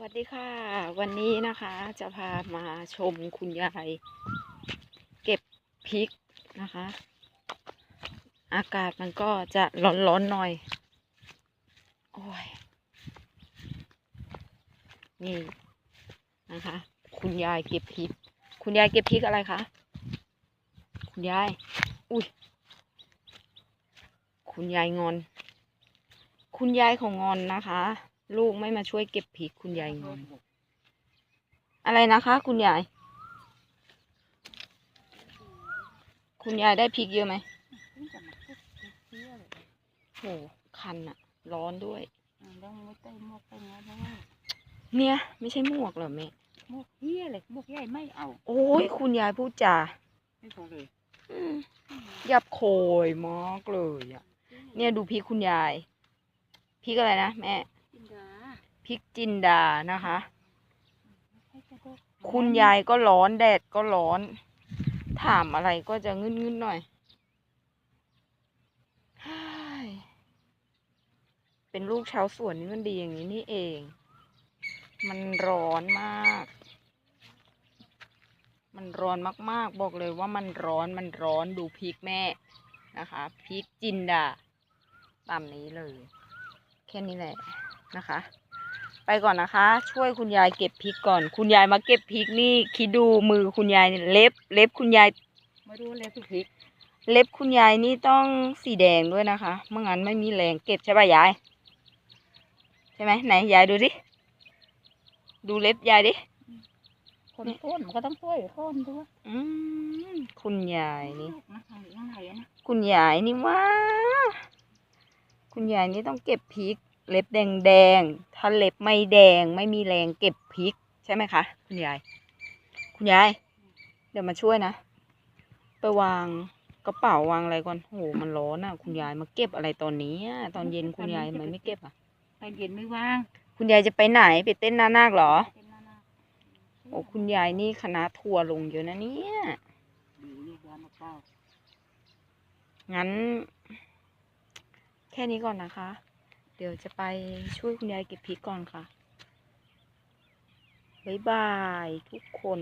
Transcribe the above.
วัสดีค่ะ วันนี้นะคะจะพามาชมคุณยาย เก็บพริกนะคะ อากาศมันก็จะร้อนๆหน่อย โอ้ย นี่นะคะ คุณยายเก็บพริก คุณยายเก็บพริกอะไรคะ คุณยาย อุ้ย คุณยายงอน คุณยายของงอนนะคะ ลูกไม่มาช่วยเก็บพริกคุณยายงอนอะไรนะคะ คุณยาย คุณยายได้พริกเยอะไหมโหคันอะร้อนด้วย เนี่ย ไม่ใช่หมวกเหรอแม่หมวกเฮียเลยหมวกใหญ่ไม่เอา โอ้ยคุณยายพูดจาไม่พอเลยอืมหยับโคยมากเลยอะเนี่ยดูพริกคุณยายพริกอะไรนะแม่จินดา พริกจินดานะคะให้กระโดดคุณยายก็ร้อนแดดก็ร้อน ถามอะไรก็จะงึนงึนๆหน่อยเฮ้ยเป็นลูกชาวสวนนี่มันดีอย่างนี้นี่เอง มันร้อนมาก มันร้อนมากๆ บอกเลยว่ามันร้อนมันร้อนดูพริกแม่นะคะพริกจินดาตามนี้เลย แค่นี้แหละนะคะ ไปก่อนนะคะ ช่วยคุณยายเก็บพริกก่อน คุณยายมาเก็บพริกนี่คิดดูมือคุณยายเนี่ยเล็บ เล็บคุณยายมาดูเลยพี่พริก เล็บคุณยายนี่ต้องสีแดงด้วยนะคะเมื่องั้นไม่มีแรงเก็บใช่ป่ะยาย ใช่ไหมไหนยายดูดิดูเล็บยายดิคนต้นมันก็ต้องช่วยคนด้วยอืมคุณยายนี่นะทางนี้ข้างในอะนะคุณยายนี่ว่าคุณยายนี่ต้องเก็บพริก เล็บแดงแดงๆถ้าเล็บไม่แดงไม่มีแรงเก็บพริก ใช่ไหมคะ คุณยาย คุณยาย เดี๋ยวมาช่วยนะ ไปวางกระเป๋าวางอะไรก่อนโหมันร้อนอะ คุณยายมาเก็บอะไรตอนนี้อะตอนเย็นคุณยายทำไมไม่เก็บอะไปเย็นไม่ว่างคุณยายจะไปไหนไปเต้นหน้านาคเหรอ เป็นหน้าหน้าโอ้คุณยายนี่คณะทัวร์ลงเยอะนะเนี่ยดีนี่ยามาเก้า งั้น แค่นี้ก่อนนะคะเดี๋ยวจะไปช่วยคุณยายเก็บพริกก่อนค่ะ บ๊ายบายทุกคน